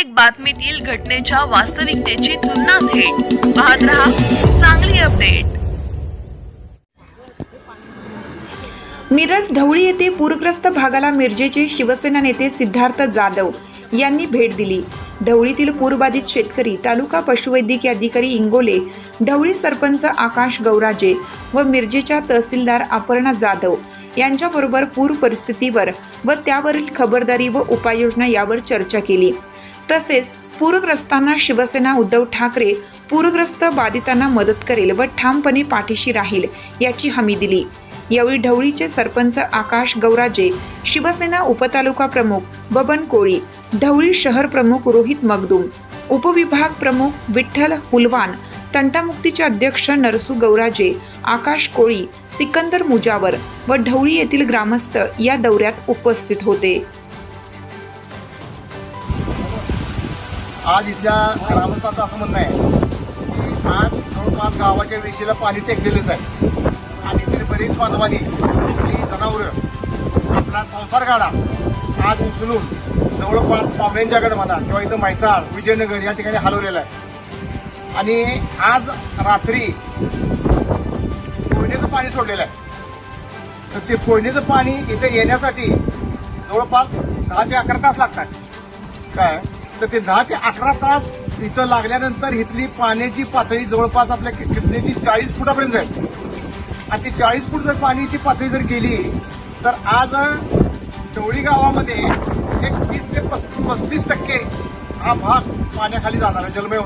प्रत्येक बातमीतील घटनेच्या वास्तविकतेची तुलना थेट. पाहत रहा चांगली अपडेट. मिरज ढवळी येथे पूरग्रस्त भागाला मिरजेचे शिवसेना नेते सिद्धार्थ जाधव यांनी भेट दिली. ढवळीतील पूरबाधित शेतकरी तालुका पशुवैद्यकीय अधिकारी इंगोले ढवळी सरपंच आकाश गौराजे व मिरजेच्या तहसीलदार अपर्णा जाधव यांच्याबरोबर पूर परिस्थितीवर व त्यावरील खबरदारी व उपाययोजना यावर चर्चा केली. तसेच पूरग्रस्तांना शिवसेना उद्धव ठाकरे पूरग्रस्त बाधितांना मदत करेल व ठामपणे पाठीशी राहील याची हमी दिली. यावेळी ढवळीचे सरपंच आकाश गौराजे शिवसेना उपतालुका प्रमुख बबन कोळी ढवळी शहर प्रमुख रोहित मगदुम उपविभाग प्रमुख विठ्ठल हुलवान तंटामुक्तीचे अध्यक्ष नरसू गौराजे आकाश कोळी सिकंदर मुजावर व ढवळी येथील ग्रामस्थ या दौऱ्यात उपस्थित होते. आज इथल्या ग्रामस्थांचं असं म्हणणं आहे की आज जवळपास गावाच्या वेशीला पाणी टेकलेलंच आहे. आणि इथे बरीच बांधवांनी आपली जनावरं आपला संसार गाडा आज उचलून जवळपास पाहुण्यांच्याकडे म्हणा किंवा इथं म्हैसाळ विजयनगर या ठिकाणी हलवलेलं आहे. आणि आज रात्री कोयनेचं पाणी सोडलेलं आहे. तर ते कोयनेचं पाणी इथे येण्यासाठी जवळपास दहा ते अकरा तास लागतात. काय? तर ते दहा ते अकरा तास इथं लागल्यानंतर इथली पाण्याची पातळी जवळपास आपल्या किसनेची चाळीस फुटापर्यंत जाईल. आणि ती चाळीस फूट जर पाण्याची पातळी जर गेली तर आज चवळी गावामध्ये एक तीस ते पस्तीस टक्के हा भाग पाण्याखाली जाणार आहे जलमय